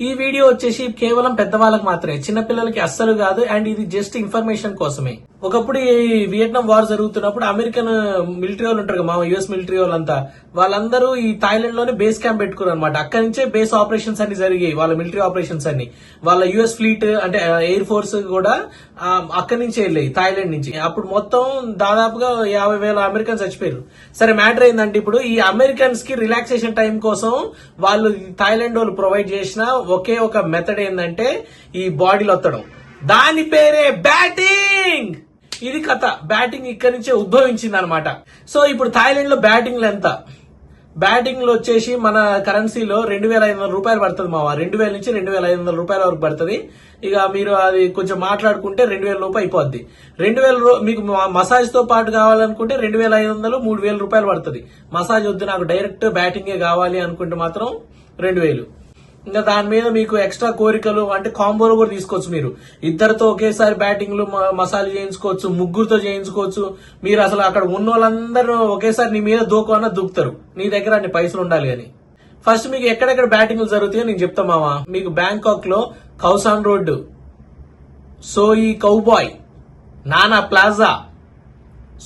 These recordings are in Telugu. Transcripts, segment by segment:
ఈ వీడియో వచ్చేసి కేవలం పెద్దవాళ్ళకి మాత్రమే చిన్నపిల్లలకి అస్సలు కాదు అండ్ ఇది జస్ట్ ఇన్ఫర్మేషన్ కోసమే. ఒకప్పుడు ఈ వియట్నాం వార్ జరుగుతున్నప్పుడు అమెరికన్ మిలిటరీ వాళ్ళు ఉంటారు కదా మా యుఎస్ మిలిటరీ వాళ్ళంతా వాళ్ళందరూ ఈ థాయిలాండ్లోనే బేస్ క్యాంప్ పెట్టుకున్నారు అనమాట అక్కడి నుంచే బేస్ ఆపరేషన్స్ అన్ని జరిగాయి వాళ్ళ మిలిటరీ ఆపరేషన్స్ అన్ని. వాళ్ళ యుఎస్ ఫ్లీట్ అంటే uh, ఎయిర్ ఫోర్స్ కూడా um, అక్కడి నుంచి వెళ్ళాయి థాయిలాండ్ నుంచి. అప్పుడు మొత్తం దాదాపుగా యాభై వేల అమెరికన్స్ చచ్చిపోయారు. సరే మ్యాటర్ ఏంటంటే ఇప్పుడు ఈ అమెరికన్స్కి రిలాక్సేషన్ టైం కోసం వాళ్ళు థాయిలాండ్ వాళ్ళు ప్రొవైడ్ చేసిన ఒకే ఒక మెథడ్ ఏంటంటే ఈ బాడీలు ఒత్తడం. దాని పేరే బ్యాటింగ్ ఇది కథ. బ్యాటింగ్ ఇక్కడి నుంచే ఉద్భవించింది అనమాట సో ఇప్పుడు థాయిలాండ్లో బ్యాటింగ్లు ఎంత బ్యాటింగ్లో వచ్చేసి మన కరెన్సీలో రెండు వేల ఐదు వందల రూపాయలు పడుతుంది మావా. రెండు వేల నుంచి రెండు వేల ఐదు వందల రూపాయల వరకు పడుతుంది. ఇక మీరు అది కొంచెం మాట్లాడుకుంటే రెండు వేల రూపాయలు అయిపోద్ది. రెండు వేల మీకు మా- మసాజ్తో పాటు కావాలనుకుంటే రెండు వేల ఐదు వందలు మూడు వేల రూపాయలు పడుతుంది. మసాజ్ వద్దు నాకు డైరెక్ట్ బ్యాటింగే కావాలి అనుకుంటే మాత్రం రెండు వేలు. ఇంకా దాని మీద మీకు ఎక్స్ట్రా కోరికలు అంటే కాంబోలు కూడా తీసుకోవచ్చు మీరు. ఇద్దరితో ఒకేసారి బ్యాటింగ్లు మ- మసాజ్ చేయించుకోవచ్చు ముగ్గురుతో చేయించుకోవచ్చు. మీరు అసలు అక్కడ ఉన్న వాళ్ళందరూ ఒకేసారి నీ మీద దూకమన్నా దూకుతారు. నీ దగ్గర అన్ని పైసలు ఉండాలి అని. ఫస్ట్ మీకు ఎక్కడెక్కడ బ్యాటింగ్లు జరుగుతాయో నేను చెప్తా మావా. మీకు బ్యాంకాక్లో Khao San road soi cowboy Nana plaza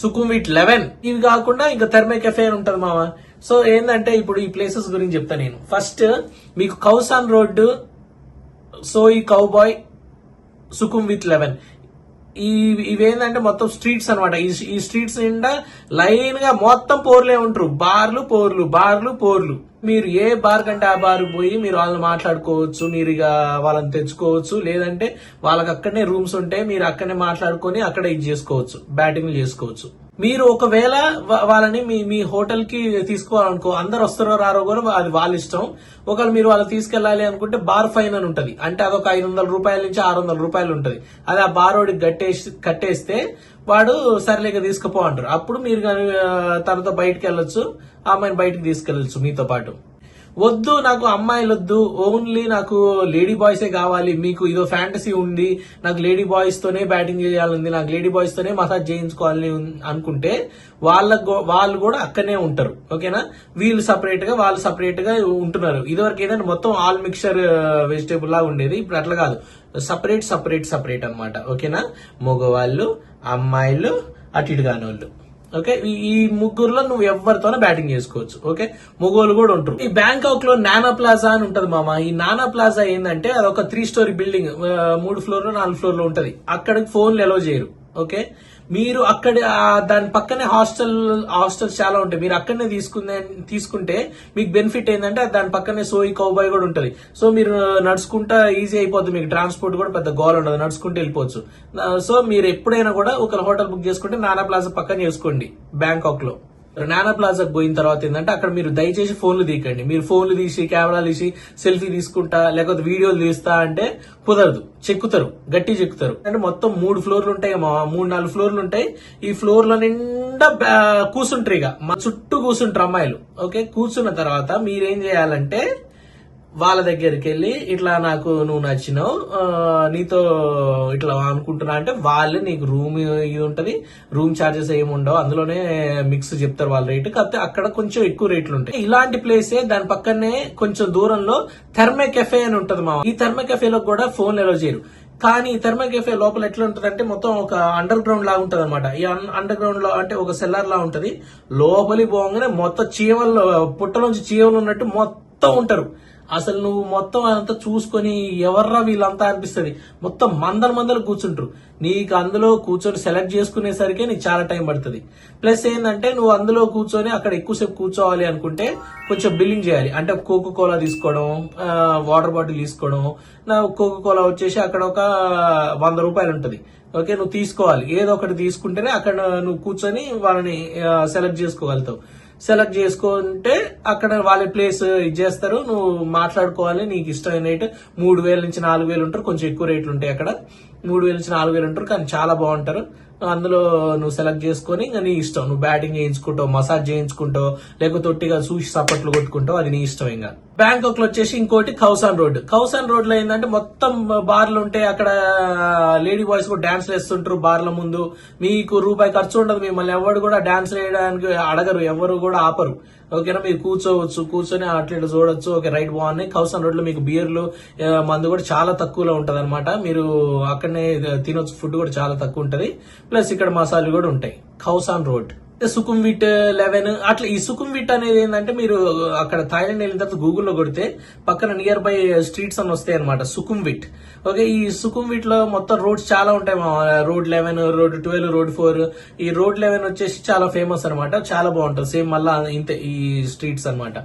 Sukhumvit eleven. ఇవి కాకుండా ఇంకా థెర్మే కెఫే అని ఉంటది మామ సో ఏంటంటే ఇప్పుడు ఈ ప్లేసెస్ గురించి చెప్తా నేను. ఫస్ట్ మీకు Khao San road Soi Cowboy Sukhumvit eleven ఈ ఇవేంటంటే మొత్తం స్ట్రీట్స్ అనమాట ఈ స్ట్రీట్స్ నిండా లైన్గా మొత్తం పోర్లే ఉంటారు. బార్లు పోర్లు బార్లు పోర్లు. మీరు ఏ బార్ కంటే ఆ బార్ పోయి మీరు వాళ్ళని మాట్లాడుకోవచ్చు మీరు ఇక వాళ్ళని తెచ్చుకోవచ్చు లేదంటే వాళ్ళకి అక్కడనే రూమ్స్ ఉంటాయి మీరు అక్కడనే మాట్లాడుకొని అక్కడ ఇది చేసుకోవచ్చు బ్యాటింగ్ చేసుకోవచ్చు. మీరు ఒకవేళ వాళ్ళని మీ మీ హోటల్కి తీసుకోవాలనుకో అందరు వస్తారో రారో కూడా అది వాళ్ళ ఇష్టం. ఒకవేళ మీరు వాళ్ళు తీసుకెళ్ళాలి అనుకుంటే బార్ ఫైన్ అని ఉంటది. అంటే అదొక ఐదు వందల రూపాయల నుంచి ఆరు వందల రూపాయలు ఉంటది. అది ఆ బార్ వాడికి కట్టేసి కట్టేస్తే వాడు సరేలేక తీసుకుపో అంటారు. అప్పుడు మీరు కానీ తనతో బయటకు వెళ్ళొచ్చు. ఆ బయటకు తీసుకెళ్ళొచ్చు మీతో పాటు. వద్దు నాకు అమ్మాయిలు వద్దు ఓన్లీ నాకు లేడీ బాయ్సే కావాలి మీకు ఇదో ఫ్యాంటసీ ఉంది నాకు లేడీ బాయ్స్ తోనే బ్యాటింగ్ చేయాలని నాకు లేడీ బాయ్స్ తోనే మసాజ్ చేయించుకోవాలని అనుకుంటే వాళ్ళ వాళ్ళు కూడా అక్కడనే ఉంటారు ఓకేనా వీళ్ళు సపరేట్గా వాళ్ళు సపరేట్గా ఉంటున్నారు. ఇదివరకు ఏంటంటే మొత్తం ఆల్ మిక్చర్ వెజిటేబుల్ లాగా ఉండేది ఇప్పుడు అట్లా కాదు. సపరేట్ సపరేట్ సపరేట్ అన్నమాట ఓకేనా మగవాళ్ళు అమ్మాయిలు అటు ఇటు కాని వాళ్ళు ఓకే? ఈ ఈ ముగ్గురులో నువ్వు ఎవరితోనో బ్యాటింగ్ చేసుకోవచ్చు ఓకే? మొగోలు కూడా ఉంటారు. ఈ బ్యాంకాక్లో నానా ప్లాజా అని ఉంటది మామ. ఈ నానా ప్లాజా ఏంటంటే అది ఒక త్రీ స్టోరీ బిల్డింగ్ మూడు ఫ్లోర్లో నాలుగు ఫ్లోర్లో ఉంటది. అక్కడికి ఫోన్లు ఎలో చేయరు ఓకే? మీరు అక్కడ దాని పక్కనే హాస్టల్ హాస్టల్స్ చాలా ఉంటాయి. మీరు అక్కడనే తీసుకునే తీసుకుంటే మీకు బెనిఫిట్ ఏంటంటే దాని పక్కనే సోయి కౌబాయ్ కూడా ఉంటుంది. సో మీరు నడుచుకుంటా ఈజీ అయిపోద్ది మీకు. ట్రాన్స్పోర్ట్ కూడా పెద్ద గోల్ ఉండదు. నడుచుకుంటూ వెళ్ళిపోవచ్చు. సో మీరు ఎప్పుడైనా కూడా ఒక హోటల్ బుక్ చేసుకుంటే నానా ప్లాజా పక్కన చేసుకోండి. బ్యాంకాక్లో నానా ప్లాజాకి పోయిన తర్వాత ఏంటంటే అక్కడ మీరు దయచేసి ఫోన్లు తీయకండి. మీరు ఫోన్లు తీసి కెమెరాలు తీసి సెల్ఫీ తీసుకుంటా లేకపోతే వీడియోలు తీస్తా అంటే కుదరదు. చెక్కుతారు. గట్టి చెక్కుతారు. అంటే మొత్తం మూడు ఫ్లోర్లు ఉంటాయి మా మూడు నాలుగు ఫ్లోర్లు ఉంటాయి. ఈ ఫ్లోర్లో నిండా కూర్చుంటారు ఇక. మా చుట్టూ కూర్చుంటారు అమ్మాయిలు. ఓకే? కూర్చున్న తర్వాత మీరేం చేయాలంటే వాళ్ళ దగ్గరికి వెళ్ళి ఇట్లా నాకు నువ్వు నచ్చినావు నీతో ఇట్లా అనుకుంటున్నా అంటే వాళ్ళు నీకు రూమ్ ఇది ఉంటుంది రూమ్ చార్జెస్ ఏమి ఉండవు అందులోనే మిక్స్ చెప్తారు వాళ్ళ రేటు కాకపోతే అక్కడ కొంచెం ఎక్కువ రేట్లు ఉంటాయి. ఇలాంటి ప్లేసే దాని పక్కనే కొంచెం దూరంలో థర్మే కెఫే అని ఉంటుంది మా ఈ థర్మే కెఫేలో కూడా ఫోన్ ఎలో చేయరు. కానీ ఈ కెఫే లోపల ఎట్లా ఉంటుందంటే అంటే మొత్తం ఒక అండర్ గ్రౌండ్ లాగా ఉంటుంది అనమాట ఈ అండర్ గ్రౌండ్లో అంటే ఒక సెల్లార్ లా ఉంటది. లోపలి పోగానే మొత్తం చీమలు పుట్టలోంచి చీమలు ఉన్నట్టు మొత్తం ఉంటారు. అసలు నువ్వు మొత్తం అంతా చూసుకొని ఎవర్రా వీళ్ళంతా అనిపిస్తుంది? మొత్తం మందలు మందలు కూర్చుంటారు నీకు అందులో కూర్చొని సెలెక్ట్ చేసుకునేసరికి నీకు చాలా టైం పడుతుంది. ప్లస్ ఏంటంటే నువ్వు అందులో కూర్చొని అక్కడ ఎక్కువసేపు కూర్చోవాలి అనుకుంటే కొంచెం బిల్లింగ్ చేయాలి. అంటే కోకో కోలా తీసుకోవడం వాటర్ బాటిల్ తీసుకోవడం. నా కోకో కోలా వచ్చేసి అక్కడ ఒక వంద రూపాయలు ఉంటుంది. ఓకే నువ్వు తీసుకోవాలి. ఏదో ఒకటి తీసుకుంటేనే అక్కడ నువ్వు కూర్చొని వాళ్ళని సెలెక్ట్ చేసుకోగలుగుతావు. సెలెక్ట్ చేసుకుంటే అక్కడ వాళ్ళ ప్లేస్ ఇది చేస్తారు. నువ్వు మాట్లాడుకోవాలి నీకు ఇష్టమైన రేట్ మూడు వేల నుంచి నాలుగు వేలు ఉంటారు కొంచెం ఎక్కువ రేట్లు ఉంటాయి అక్కడ. మూడు వేల నుంచి నాలుగు వేలు ఉంటారు కానీ చాలా బాగుంటారు. అందులో నువ్వు సెలెక్ట్ చేసుకొని ఇంకా నీ ఇష్టం. నువ్వు బ్యాటింగ్ చేయించుకుంటావు మసాజ్ చేయించుకుంటావు లేకపోతే ఒట్టిగా చూసి సపట్లు కొట్టుకుంటావు అది నీ ఇష్టం ఇంకా. బ్యాంకాక్లో వచ్చేసి ఇంకోటి కౌసాన్ రోడ్ కౌసాన్ రోడ్లో ఏంటంటే మొత్తం బార్లు ఉంటాయి అక్కడ లేడీ బాయ్స్ కూడా డాన్స్ వేస్తుంటారు బార్ల ముందు. మీకు రూపాయి ఖర్చు ఉండదు మిమ్మల్ని ఎవరు కూడా డాన్స్ వేయడానికి అడగరు ఎవరు కూడా ఆపరు. ఓకేనా? మీరు కూర్చోవచ్చు కూర్చొని అట్లా ఇట్లా చూడొచ్చు. ఓకే రైట్ బాగున్నాయి కౌసన్ రోడ్లో మీకు బియర్లు మందు కూడా చాలా తక్కువలో ఉంటది మీరు అక్కడనే తినొచ్చు. ఫుడ్ కూడా చాలా తక్కువ ఉంటది. ప్లస్ ఇక్కడ మసాలాలు కూడా ఉంటాయి. Khao San road. సుకుమ్విట్ లెవెన్ అట్లా ఈ సుకుమ్విట్ అనేది ఏంటంటే మీరు అక్కడ థాయిలాండ్ వెళ్ళిన తర్వాత గూగుల్లో కొడితే పక్కన నియర్ బై స్ట్రీట్స్ అని వస్తాయి అనమాట సుకుమ్విట్ ఓకే ఈ సుకుమ్విట్లో మొత్తం రోడ్స్ చాలా ఉంటాయి మా road eleven road twelve road four. ఈ రోడ్ లెవెన్ వచ్చేసి చాలా ఫేమస్ అన్నమాట చాలా బాగుంటుంది. సేమ్ మళ్ళా ఇంతే ఈ స్ట్రీట్స్ అన్నమాట.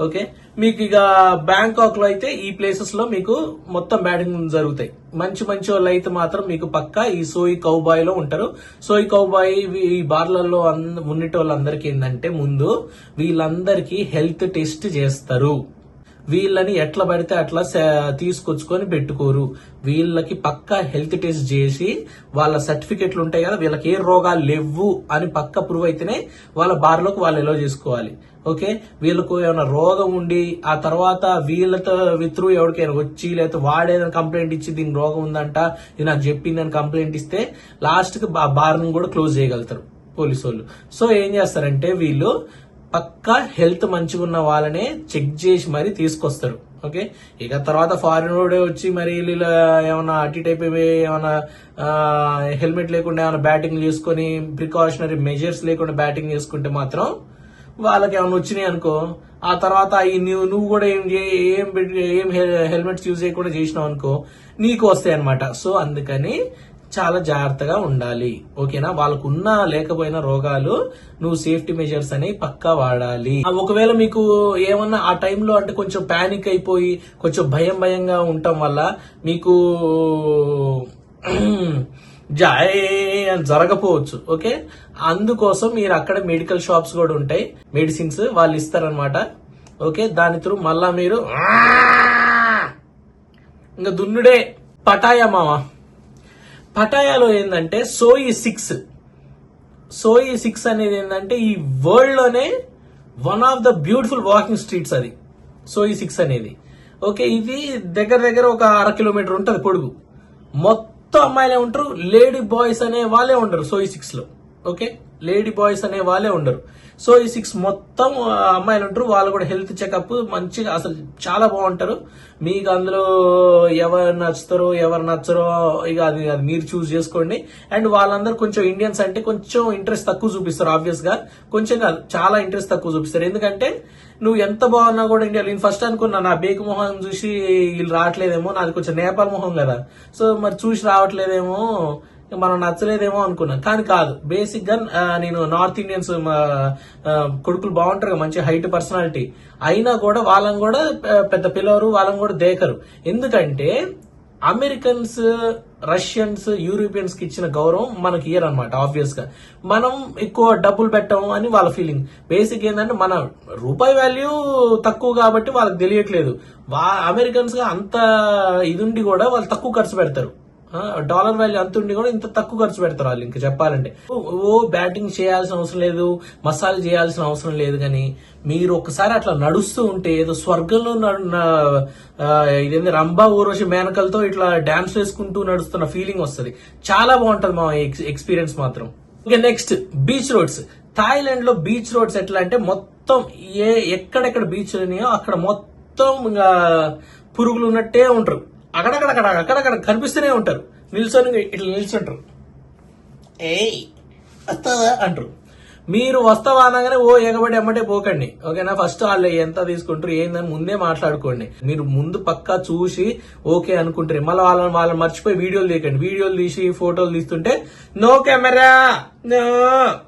ఓకే? మీకు ఇక బ్యాంకాక్లో అయితే ఈ ప్లేసెస్లో మీకు మొత్తం బ్యాటింగ్ జరుగుతాయి. మంచి మంచి వాళ్ళు అయితే మాత్రం మీకు పక్క ఈ సోయి కౌబాయ్లో ఉంటారు. సోయి కౌబాయ్ ఈ బార్లలో ఉన్నటి వాళ్ళందరికీ ఏంటంటే ముందు వీళ్ళందరికీ హెల్త్ టెస్ట్ చేస్తారు. వీళ్ళని ఎట్లా పడితే అట్లా తీసుకొచ్చుకొని పెట్టుకోరు. వీళ్ళకి పక్కా హెల్త్ టెస్ట్ చేసి వాళ్ళ సర్టిఫికెట్లు ఉంటాయి కదా వీళ్ళకి ఏ రోగాలు లేవు అని పక్క ప్రూవ్ అయితేనే వాళ్ళ బార్లోకి వాళ్ళు ఎలా చేసుకోవాలి. ఓకే? వీళ్ళకు ఏమైనా రోగం ఉండి ఆ తర్వాత వీళ్ళతో విత్రు ఎవరికైనా వచ్చి లేకపోతే వాడేదని కంప్లైంట్ ఇచ్చి దీనికి రోగం ఉందంట ఇది నాకు చెప్పిందని కంప్లైంట్ ఇస్తే లాస్ట్కి కి కూడా క్లోజ్ చేయగలుగుతారు పోలీసు వాళ్ళు సో ఏం చేస్తారంటే వీళ్ళు పక్కా హెల్త్ మంచిగా ఉన్న వాళ్ళనే చెక్ చేసి మరి తీసుకొస్తారు ఓకే? ఇక తర్వాత ఫారిన్ రోడ్ వచ్చి మరి వీళ్ళు ఏమైనా అటు టైప్ ఏమైనా హెల్మెట్ లేకుండా ఏమైనా బ్యాటింగ్ చేసుకొని ప్రికాషనరీ మెజర్స్ లేకుండా బ్యాటింగ్ చేసుకుంటే మాత్రం వాళ్ళకి ఏమైనా వచ్చినాయి అనుకో ఆ తర్వాత ఈ నువ్వు నువ్వు కూడా ఏం చే- ఏం ఏం హెల్మెట్స్ యూజ్ చేయకుండా చేసినావు అనుకో నీకు వస్తాయి అనమాట సో అందుకని చాలా జాగ్రత్తగా ఉండాలి. ఓకేనా? వాళ్ళకు ఉన్నా లేకపోయినా రోగాలు నువ్వు సేఫ్టీ మెజర్స్ అనేవి పక్కా వాడాలి. ఒకవేళ మీకు ఏమన్నా ఆ టైంలో అంటే కొంచెం ప్యానిక్ అయిపోయి కొంచెం భయం భయంగా ఉండటం వల్ల మీకు జాయ్ అని జరగపోవచ్చు. ఓకే? అందుకోసం మీరు అక్కడ మెడికల్ షాప్స్ కూడా ఉంటాయి. మెడిసిన్స్ వాళ్ళు ఇస్తారనమాట ఓకే? దాని త్రూ మళ్ళా మీరు ఇంకా దున్నుడే. పటాయా మావా? పటాయాలో ఏంటంటే సోయి సిక్స్. సోయి సిక్స్ అనేది ఏంటంటే ఈ వరల్డ్లోనే one of the beautiful walking streets అది. సోయి సిక్స్ అనేది. ఓకే ఇది దగ్గర దగ్గర ఒక అర కిలోమీటర్ ఉంటుంది పొడుగు. మొత్తం అమ్మాయిలే ఉంటారు లేడీ బాయ్స్ అనే వాళ్ళే ఉంటారు సోయి సిక్స్లో. ఓకే? లేడీ బాయ్స్ అనే వాళ్ళే ఉండరు. సో ఈ సిక్స్ మొత్తం అమ్మాయిలు ఉంటారు వాళ్ళు కూడా హెల్త్ చెకప్ మంచిగా అసలు చాలా బాగుంటారు. మీకు అందులో ఎవరు నచ్చుతారో ఎవరు నచ్చరో ఇక అది అది మీరు చూస్ చేసుకోండి. అండ్ వాళ్ళందరూ కొంచెం ఇండియన్స్ అంటే కొంచెం ఇంట్రెస్ట్ తక్కువ చూపిస్తారు ఆబ్వియస్గా. కొంచెం కాదు చాలా ఇంట్రెస్ట్ తక్కువ చూపిస్తారు. ఎందుకంటే నువ్వు ఎంత బాగున్నా కూడా ఇండియా నేను ఫస్ట్ అనుకున్నా నా బేక్ మొహం చూసి వీళ్ళు రావట్లేదేమో నాది కొంచెం నేపాల్ మొహం కదా. సో మరి చూసి రావట్లేదేమో మనం నచ్చలేదేమో అనుకున్నాం కానీ కాదు. బేసిక్గా నేను నార్త్ ఇండియన్స్ మా, కొడుకులు బాగుంటారు మంచి హైట్ పర్సనాలిటీ అయినా కూడా వాళ్ళని కూడా పెద్ద పిల్లవారు వాళ్ళని కూడా దేకరు. ఎందుకంటే అమెరికన్స్ రష్యన్స్ యూరోపియన్స్కి ఇచ్చిన గౌరవం మనకి ఇయర్ అనమాట ఆబ్వియస్గా మనం ఎక్కువ డబ్బులు పెట్టాము అని వాళ్ళ ఫీలింగ్ బేసిక్ ఏంటంటే మన రూపాయి వాల్యూ తక్కువ కాబట్టి వాళ్ళకి తెలియట్లేదు. వా అమెరికన్స్గా అంత ఇదుండి కూడా వాళ్ళు తక్కువ ఖర్చు పెడతారు. డాలర్ వాల్యూ అంత ఉండి కూడా ఇంత తక్కువ ఖర్చు పెడతారు వాళ్ళు ఇంకా చెప్పాలంటే. ఓ, బ్యాటింగ్ చేయాల్సిన అవసరం లేదు మసాలా చేయాల్సిన అవసరం లేదు కానీ మీరు ఒకసారి అట్లా నడుస్తూ ఉంటే ఏదో స్వర్గంలో ఇదేంది రంభా ఊర్వశి మేనకలతో ఇట్లా డాన్స్ వేసుకుంటూ నడుస్తున్న ఫీలింగ్ వస్తుంది. చాలా బాగుంటది మా ఎక్స్పీరియన్స్ మాత్రం. Okay next beach roads. థాయిలాండ్లో beach roads ఎట్లా అంటే మొత్తం ఏ ఎక్కడెక్కడ బీచ్లు ఉన్నాయో అక్కడ మొత్తం ఇంకా పురుగులు ఉన్నట్టే ఉంటారు. అక్కడక్కడక్కడ అక్కడక్కడ కనిపిస్తూనే ఉంటారు. నిల్చొని ఇట్లా నిల్చుంటారు. ఏయ్ వస్తావా అంటారు. మీరు వస్తావా అనగానే ఓ ఎగబడి ఎమ్మటే పోకండి. ఓకేనా? ఫస్ట్ వాళ్ళు ఎంత తీసుకుంటారు ఏందని ముందే మాట్లాడుకోండి. మీరు ముందు పక్కా చూసి ఓకే అనుకుంటారు. మళ్ళీ వాళ్ళని వాళ్ళని మర్చిపోయి వీడియోలు తీయకండి. వీడియోలు తీసి ఫోటోలు తీస్తుంటే నో కెమెరా నో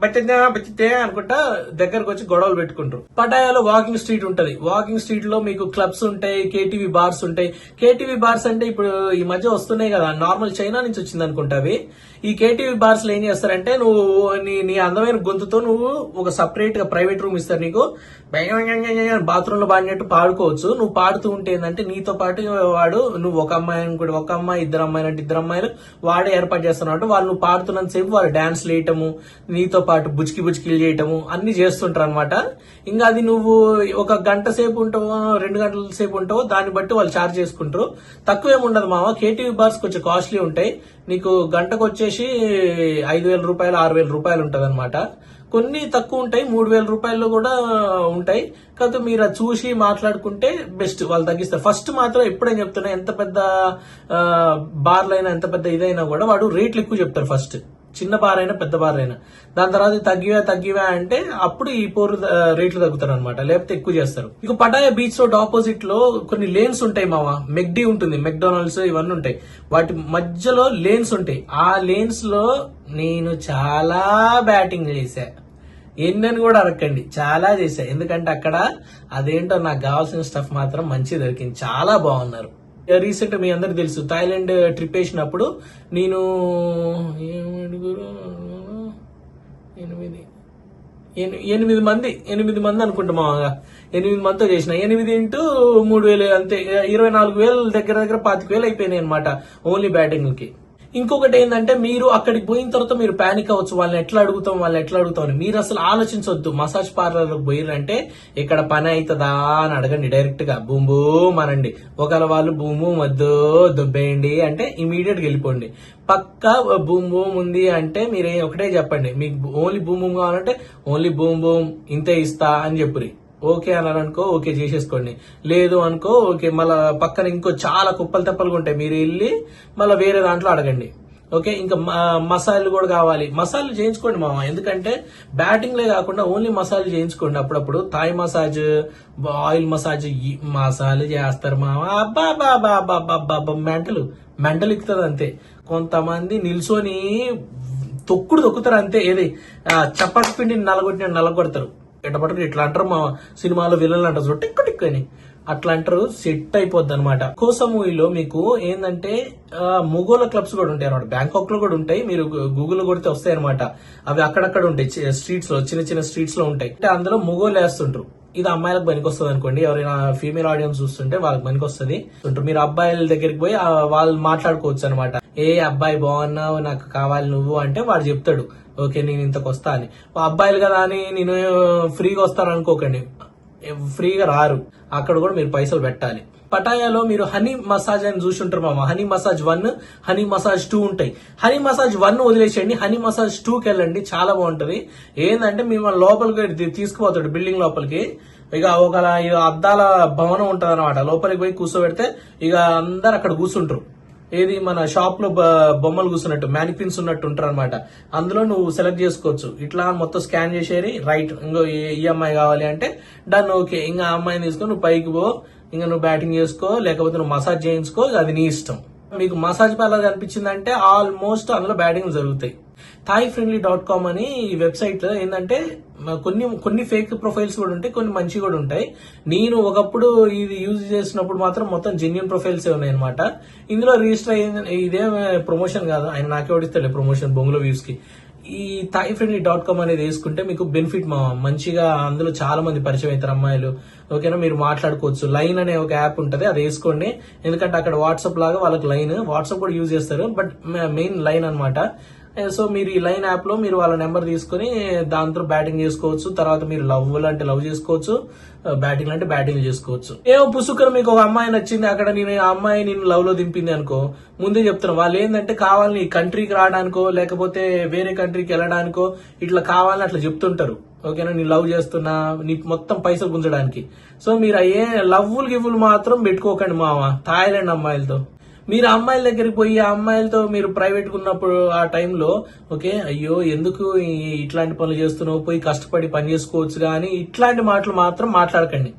బచ్చితే అనుకుంటా దగ్గరకు వచ్చి గొడవలు పెట్టుకుంటారు. పటాయాలో వాకింగ్ స్ట్రీట్ ఉంటది. వాకింగ్ స్ట్రీట్లో మీకు క్లబ్స్ ఉంటాయి కేటీవీ బార్స్ ఉంటాయి. కేటీవీ బార్స్ అంటే ఇప్పుడు ఈ మధ్య వస్తున్నాయి కదా. నార్మల్ చైనా నుంచి వచ్చింది అనుకుంటా అవి. ఈ కేటీవీ బార్స్లో ఏం చేస్తారంటే నువ్వు నీ నీ అందమైన గొంతుతో నువ్వు ఒక సపరేట్గా ప్రైవేట్ రూమ్ ఇస్తారు నీకు. బాత్రూమ్లో పాడినట్టు పాడుకోవచ్చు. నువ్వు పాడుతూ ఉంటే ఏంటంటే నీతో పాటు వాడు నువ్వు ఒక అమ్మాయి అనుకోండి ఒక అమ్మాయి ఇద్దరు అమ్మాయిలు అంటే ఇద్దరు అమ్మాయిలు వాడే ఏర్పాటు చేస్తున్నట్టు వాళ్ళు నువ్వు పాడుతున్నంత సేపు వాళ్ళు డాన్స్ వేయటము నీతో పాటు బుచ్కి బుచ్కిలు చేయటము అన్ని చేస్తుంటారు అనమాట ఇంకా అది నువ్వు ఒక గంట సేపు ఉంటావో రెండు గంటల సేపు ఉంటావో దాన్ని బట్టి వాళ్ళు చార్జ్ చేసుకుంటారు. తక్కువేం ఉండదు మామ. కేటీవీ బార్స్ కొంచెం కాస్ట్లీ ఉంటాయి. నీకు గంటకు వచ్చేసి ఐదు వేల రూపాయలు ఆరు వేల రూపాయలు ఉంటది కొన్ని తక్కువ ఉంటాయి మూడు వేల రూపాయల్లో కూడా ఉంటాయి. కాకపోతే మీరు అది చూసి మాట్లాడుకుంటే బెస్ట్ వాళ్ళు తగ్గిస్తారు. ఫస్ట్ మాత్రం ఎప్పుడైనా చెప్తున్నా ఎంత పెద్ద బార్లు అయినా ఎంత పెద్ద ఇదైనా కూడా వాడు రేట్లు ఎక్కువ చెప్తారు ఫస్ట్. చిన్న బారైనా పెద్ద బార్ దాని తర్వాత తగ్గివా తగ్గివా అంటే అప్పుడు ఈ పోరు రేట్లు తగ్గుతారు అనమాట లేకపోతే ఎక్కువ చేస్తారు. ఇక పటాయా బీచ్ రోడ్ ఆపోజిట్లో కొన్ని లేన్స్ ఉంటాయి మావా. మెక్డీ ఉంటుంది మెక్డొనాల్డ్స్ ఇవన్నీ ఉంటాయి. వాటి మధ్యలో లేన్స్ ఉంటాయి. ఆ లేన్స్లో నేను చాలా బ్యాటింగ్ చేశా. ఎన్నని కూడా అడగండి చాలా చేశా. ఎందుకంటే అక్కడ అదేంటో నాకు కావాల్సిన స్టఫ్ మాత్రం మంచి దొరికింది. చాలా బాగున్నారు. రీసెంట్ మీ అందరికి తెలుసు థాయిలాండ్ ట్రిప్ వేసినప్పుడు నేను ఎనిమిది. ఎనిమిది మంది ఎనిమిది మంది అనుకుంటా మామూలుగా. ఎనిమిది మందితో చేసిన. ఎనిమిది ఇంటూ మూడు వేలు అంతే ఇరవై నాలుగు వేలు దగ్గర దగ్గర పాతిక వేలు అయిపోయినాయి అనమాట ఓన్లీ బ్యాటింగ్కి ఇంకొకటి ఏంటంటే మీరు అక్కడికి పోయిన తర్వాత మీరు పానిక్ అవ్వచ్చు. వాళ్ళని ఎట్లా అడుగుతాం వాళ్ళని ఎట్లా అడుగుతాం అని. మీరు అసలు ఆలోచించవద్దు మసాజ్ పార్లర్కి పోయిరంటే ఇక్కడ పని అవుతుందా అని అడగండి డైరెక్ట్గా. బూమ్ బూమ్ అనండి. ఒకవేళ వాళ్ళు బూమ్ బూమ్ వద్దు దుబ్బేయండి అంటే ఇమీడియట్ వెళ్ళిపోండి. పక్క బూమ్ బూమ్ ఉంది అంటే మీరు ఒకటే చెప్పండి. మీకు ఓన్లీ బూమ్ బూమ్ కావాలంటే ఓన్లీ బూమ్ బూమ్ ఇంతే ఇస్తా అని చెప్పురి. ఓకే అన్నారు అనుకో ఓకే చేసేసుకోండి. లేదు అనుకో ఓకే మళ్ళా పక్కన ఇంకో చాలా కుప్పలు తెప్పలుగా ఉంటాయి. మీరు వెళ్ళి మళ్ళీ వేరే దాంట్లో అడగండి. ఓకే ఇంకా మసాలు కూడా కావాలి. మసాలు చేయించుకోండి మామ. ఎందుకంటే బ్యాటింగ్ లే కాకుండా ఓన్లీ మసాజ్ చేయించుకోండి అప్పుడప్పుడు. థాయ్ మసాజ్ ఆయిల్ మసాజ్ మసాలు చేస్తారు మామ. అబ్బా బాబా బాబా మెంటలు. మెంటలు ఎక్కుతుంది అంతే. కొంతమంది నిల్చొని తొక్కుడు తొక్కుతారు అంతే. ఏది? ఆ, చపాతి పిండిని నలగొట్టిన నలగొడతారు. ఎట్టపట్టుకు ఇట్లా అంటారు మా సినిమాలో విలన్లు అంటారు చూడు టిక్కు టిక్కు అని. అట్లా అంటారు సెట్ అయిపోద్ది అనమాట కోస మూవీలో మీకు ఏంటంటే ముగోల క్లబ్స్ కూడా ఉంటాయి అనమాట బ్యాంకాక్లో కూడా ఉంటాయి మీరు గూగుల్ కొడితే వస్తాయి అనమాట అవి అక్కడక్కడ ఉంటాయి స్ట్రీట్స్లో చిన్న చిన్న స్ట్రీట్స్లో ఉంటాయి. అంటే అందులో ముగోలు వేస్తుంటారు. ఇది అమ్మాయిలకు పనికి వస్తుంది అనుకోండి ఎవరైనా ఫీమేల్ ఆడియన్స్ చూస్తుంటే వాళ్ళకి పనికి వస్తుంది మీరు అబ్బాయిల దగ్గరికి పోయి వాళ్ళు మాట్లాడుకోవచ్చు అనమాట ఏ అబ్బాయి బాగున్నావు నాకు కావాలి నువ్వు అంటే వాడు చెప్తాడు. ఓకే నేను ఇంతకు వస్తా అని. అబ్బాయిలు కదా అని నేను ఫ్రీగా వస్తాను అనుకోకండి. ఫ్రీగా రారు. అక్కడ కూడా మీరు పైసలు పెట్టాలి. పటాయాలో మీరు హనీ మసాజ్ అని చూసి ఉంటారు మామ. Honey massage one honey massage two ఉంటాయి. హనీ మసాజ్ వన్ వదిలేసేయండి. హనీ మసాజ్ టూకి వెళ్ళండి. చాలా బాగుంటుంది. ఏంటంటే మిమ్మల్ని లోపలికి తీసుకుపోతాడు బిల్డింగ్ లోపలికి. ఇక ఒక ఇక అద్దాల భవనం ఉంటుంది అనమాట లోపలికి పోయి కూర్చోబెడితే ఇక అందరు అక్కడ కూర్చుంటారు. ఏది మన షాప్లో బ- బొమ్మలు కూర్చున్నట్టు మ్యానిపిన్స్ ఉన్నట్టు ఉంటారు అనమాట అందులో నువ్వు సెలెక్ట్ చేసుకోవచ్చు. ఇట్లా మొత్తం స్కాన్ చేసేది రైట్ ఇంకో ఈ- అమ్మాయి కావాలి అంటే డన్ ఓకే ఇంకా అమ్మాయిని తీసుకొని నువ్వు పైకి పో ఇంకా నువ్వు బ్యాటింగ్ చేసుకో లేకపోతే నువ్వు మసాజ్ చేయించుకో అది నీ ఇష్టం. మీకు మసాజ్ పార్లర్ కనిపించిందంటే ఆల్మోస్ట్ అందులో బ్యాటింగ్ జరుగుతాయి. థాయ్ ఫ్రెండ్లీ డాట్ కామ్ అని ఈ వెబ్సైట్ ఏంటంటే కొన్ని కొన్ని ఫేక్ ప్రొఫైల్స్ కూడా ఉంటాయి కొన్ని మంచి కూడా ఉంటాయి. నేను ఒకప్పుడు ఇది యూజ్ చేసినప్పుడు మాత్రం మొత్తం జెన్యున్ ప్రొఫైల్స్ ఉన్నాయి అనమాట ఇందులో రిజిస్టర్ అయ్యింది ఇదేం ప్రమోషన్ కాదు. ఆయన నాకే ఓడిస్తాడు ప్రమోషన్ బొంగులో వ్యూస్కి. ఈ థాయ్ ఫ్రెండ్లీ డాట్ కామ్ అనేది వేసుకుంటే మీకు బెనిఫిట్ మా మంచిగా అందులో చాలా మంది పరిచయం అవుతారు అమ్మాయిలు. ఓకేనా? మీరు మాట్లాడుకోవచ్చు. లైన్ అనే ఒక యాప్ ఉంటుంది అది వేసుకోండి. ఎందుకంటే అక్కడ వాట్సాప్ లాగా వాళ్ళకి లైన్ వాట్సాప్ కూడా యూజ్ చేస్తారు. బట్ మెయిన్ లైన్ అనమాట సో మీరు ఈ లైన్ యాప్లో మీరు వాళ్ళ నెంబర్ తీసుకొని దాంతో బ్యాటింగ్ చేసుకోవచ్చు. తర్వాత మీరు లవ్ అంటే లవ్ చేసుకోవచ్చు. బ్యాటింగ్ అంటే బ్యాటింగ్ చేసుకోవచ్చు. ఏమో పుసుకర్ మీకు ఒక అమ్మాయి నచ్చింది. అక్కడ నేను ఆ అమ్మాయి నేను లవ్లో దింపింది అనుకో. ముందే చెప్తున్నా వాళ్ళు ఏంటంటే కావాలని కంట్రీకి రావడానికో లేకపోతే వేరే కంట్రీకి వెళ్ళడానికో ఇట్లా కావాలని అట్లా చెప్తుంటారు. ఓకేనా? నేను లవ్ చేస్తున్నా నీ మొత్తం పైసలు గుంజడానికి. సో మీరు ఏ లవ్వులు గివ్వులు మాత్రం పెట్టుకోకండి మావా థాయిలాండ్ అమ్మాయిలతో. మీరు అమ్మాయిల దగ్గరికి పోయి ఆ అమ్మాయిలతో మీరు ప్రైవేట్ ఉన్నప్పుడు ఆ టైంలో ఓకే అయ్యో ఎందుకు ఇట్లాంటి పనులు చేస్తున్నావు? పోయి కష్టపడి పని చేసుకోవచ్చు కానీ ఇట్లాంటి మాటలు మాత్రం మాట్లాడకండి.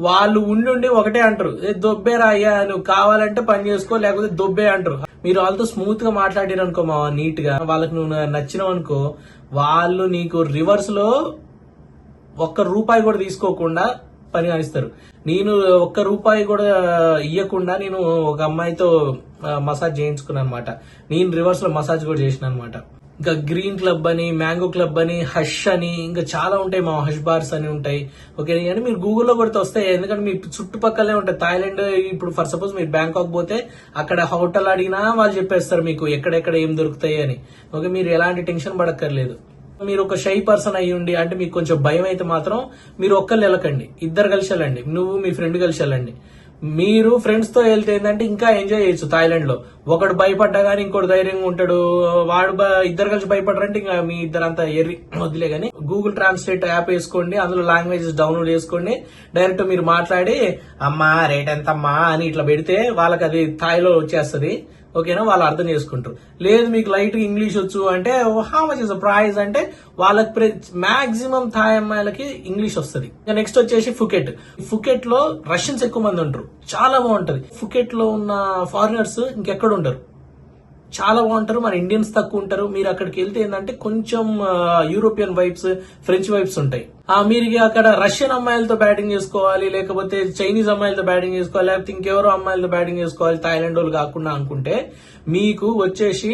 వాళ్ళు ఉండి ఉండి ఒకటే అంటారు. "ఏ, దొబ్బేరా అయ్యా నువ్వు కావాలంటే పని చేసుకో లేకపోతే దొబ్బే అంటారు. మీరు వాళ్ళతో స్మూత్గా మాట్లాడారు అనుకో మా నీట్గా. వాళ్ళకి నువ్వు నచ్చినావు అనుకో వాళ్ళు నీకు రివర్స్లో ఒక్క రూపాయి కూడా తీసుకోకుండా పని కానిస్తారు నేను ఒక్క రూపాయి కూడా ఇవ్వకుండా నేను ఒక అమ్మాయితో మసాజ్ చేయించుకున్నాను అనమాట నేను రివర్స్లో మసాజ్ కూడా చేసిన అనమాట ఇంకా గ్రీన్ క్లబ్ అని మ్యాంగో క్లబ్ అని హష్ అని ఇంకా చాలా ఉంటాయి మా హష్ బార్స్ అని ఉంటాయి. ఓకే కానీ మీరు గూగుల్లో కొడితే వస్తాయి. ఎందుకంటే మీ చుట్టుపక్కలే ఉంటాయి. థాయిలాండ్ ఇప్పుడు ఫర్ సపోజ్ మీరు బ్యాంకాక్ పోతే అక్కడ హోటల్ అడిగినా వాళ్ళు చెప్పేస్తారు మీకు ఎక్కడెక్కడ ఏం దొరుకుతాయి అని. ఓకే మీరు ఎలాంటి టెన్షన్ పడక్కర్లేదు. మీరు ఒక షై పర్సన్ అయ్యి ఉండి అంటే మీకు కొంచెం భయం అయితే మాత్రం మీరు ఒక్కళ్ళు వెళ్ళకండి ఇద్దరు కలిసి వెళ్ళండి నువ్వు మీ ఫ్రెండ్ కలిసి వెళ్ళండి మీరు ఫ్రెండ్స్తో వెళ్తే ఏంటంటే ఇంకా ఎంజాయ్ చేయొచ్చు థాయిలాండ్లో ఒకడు భయపడ్డా గానీ ఇంకోటి ధైర్యంగా ఉంటాడు. వాడు ఇద్దరు కలిసి భయపడరంటే ఇంకా మీ ఇద్దరు అంతా ఎర్రి వదిలే గానీ గూగుల్ ట్రాన్స్లేట్ యాప్ వేసుకోండి అందులో లాంగ్వేజెస్ డౌన్లోడ్ చేసుకోండి. డైరెక్ట్ మీరు మాట్లాడి అమ్మా రేట్ ఎంత అమ్మా అని ఇట్లా పెడితే వాళ్ళకి అది థాయిలో వచ్చేస్తుంది. ఓకేనా? వాళ్ళు అర్థం చేసుకుంటారు. లేదు మీకు లైట్ ఇంగ్లీష్ వచ్చు అంటే హా మచ్ ఇస్ ప్రైజ్ అంటే వాళ్ళకి మాక్సిమం థాయ్ అమ్మాయిలకి ఇంగ్లీష్ వస్తుంది. నెక్స్ట్ వచ్చేసి ఫుకెట్. ఫుకెట్లో రష్యన్స్ ఎక్కువ మంది ఉంటారు. చాలా బాగుంటది. ఫుకెట్లో ఉన్న ఫారినర్స్ ఇంకెక్కడ ఉండరు. చాలా బాగుంటారు మన ఇండియన్స్ తక్కువ ఉంటారు. మీరు అక్కడికి వెళ్తే ఏంటంటే కొంచెం యూరోపియన్ వైబ్స్ ఫ్రెంచ్ వైబ్స్ ఉంటాయి. ఆ మీరు అక్కడ రష్యన్ అమ్మాయిలతో బ్యాటింగ్ చేసుకోవాలి లేకపోతే చైనీస్ అమ్మాయిలతో బ్యాటింగ్ చేసుకోవాలి లేకపోతే ఇంకెవరో అమ్మాయిలతో బ్యాటింగ్ చేసుకోవాలి థాయిలాండ్ వాళ్ళు కాకుండా అనుకుంటే మీకు వచ్చేసి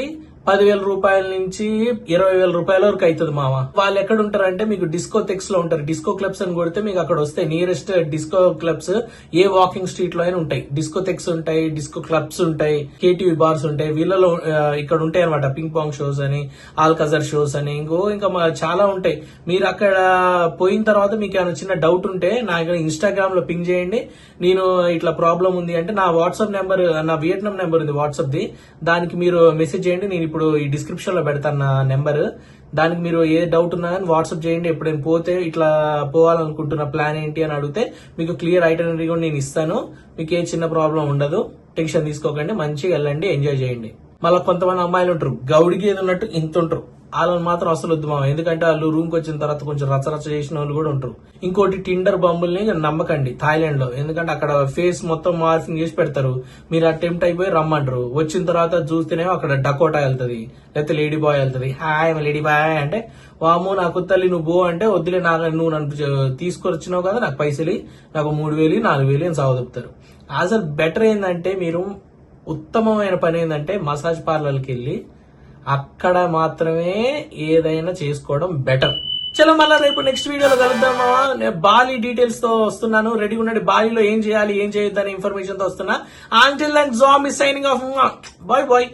పదివేల రూపాయల నుంచి ఇరవై వేల రూపాయల వరకు అవుతుంది మామ. వాళ్ళు ఎక్కడ ఉంటారంటే మీకు డిస్కో తెక్స్లో ఉంటారు. డిస్కో క్లబ్స్ అని కొడితే మీకు అక్కడ వస్తాయి. నియరెస్ట్ డిస్కో క్లబ్స్ ఏ వాకింగ్ స్ట్రీట్లో అయినా ఉంటాయి. డిస్కో తెక్స్ ఉంటాయి డిస్కో క్లబ్స్ ఉంటాయి కేటీవీ బార్స్ ఉంటాయి. వీళ్ళలో ఇక్కడ ఉంటాయి అనమాట పింగ్ పాంగ్ షోస్ అని ఆల్కజర్ షోస్ అని ఇంకో ఇంకా మా- చాలా ఉంటాయి. మీరు అక్కడ పోయిన తర్వాత మీకు ఏమైనా చిన్న డౌట్ ఉంటే నాకు ఇన్స్టాగ్రామ్లో పింగ్ చేయండి. నేను ఇట్లా ప్రాబ్లం ఉంది అంటే నా వాట్సాప్ నెంబర్ నా వియట్నాం నెంబర్ ఉంది వాట్సాప్ ది. దానికి మీరు మెసేజ్ చేయండి. నేను ఇప్పుడు ఈ డిస్క్రిప్షన్లో పెడతాను నా నెంబర్ దానికి మీరు ఏ డౌట్ ఉన్నా కానీ వాట్సాప్ చేయండి. ఎప్పుడైనా పోతే ఇట్లా పోవాలనుకుంటున్న ప్లాన్ ఏంటి అని అడిగితే మీకు క్లియర్ ఐటనరీ కూడా నేను ఇస్తాను. మీకు ఏ చిన్న ప్రాబ్లం ఉండదు. టెన్షన్ తీసుకోకండి. మంచిగా వెళ్ళండి. ఎంజాయ్ చేయండి. మళ్ళీ కొంతమంది అమ్మాయిలు ఉంటారు. గౌడికి ఏది ఉన్నట్టు ఇంత ఉంటారు. వాళ్ళని మాత్రం అసలు వద్దు మామ. ఎందుకంటే వాళ్ళు రూమ్కి వచ్చిన తర్వాత కొంచెం రచరచ చేసిన వాళ్ళు కూడా ఉంటారు. ఇంకోటి టిండర్ బంబుల్ని నమ్మకండి థాయిలాండ్లో. ఎందుకంటే అక్కడ ఫేస్ మొత్తం మార్ఫింగ్ చేసి పెడతారు. మీరు అటెంప్ట్ అయిపోయి రమ్మంటారు. వచ్చిన తర్వాత చూస్తేనేమో అక్కడ డకోటా వెళ్తుంది. లేకపోతే లేడీ బాయ్ వెళ్తుంది. హాయ్ లేడీ బాయ్ అంటే వాము నాకు తల్లి నువ్వు బో అంటే వద్దులే నాకు నువ్వు నన్ను తీసుకొచ్చినావు కదా నాకు పైసలు నాకు మూడు వేలు నాలుగు వేలు అని సాగుతారు అసలు బెటర్ ఏంటంటే మీరు ఉత్తమమైన పని ఏంటంటే మసాజ్ పార్లర్కి వెళ్ళి అక్కడ మాత్రమే ఏదైనా చేసుకోవడం బెటర్. చలో మళ్ళీ రేపు నెక్స్ట్ వీడియోలో కలుద్దామా నేను బాలీ డీటెయిల్స్తో వస్తున్నాను. రెడీ ఉండండి. బాలీలో ఏం చేయాలి ఏం చేయొద్దు అనే ఇన్ఫర్మేషన్తో వస్తున్నా. Until and jam signing off bye bye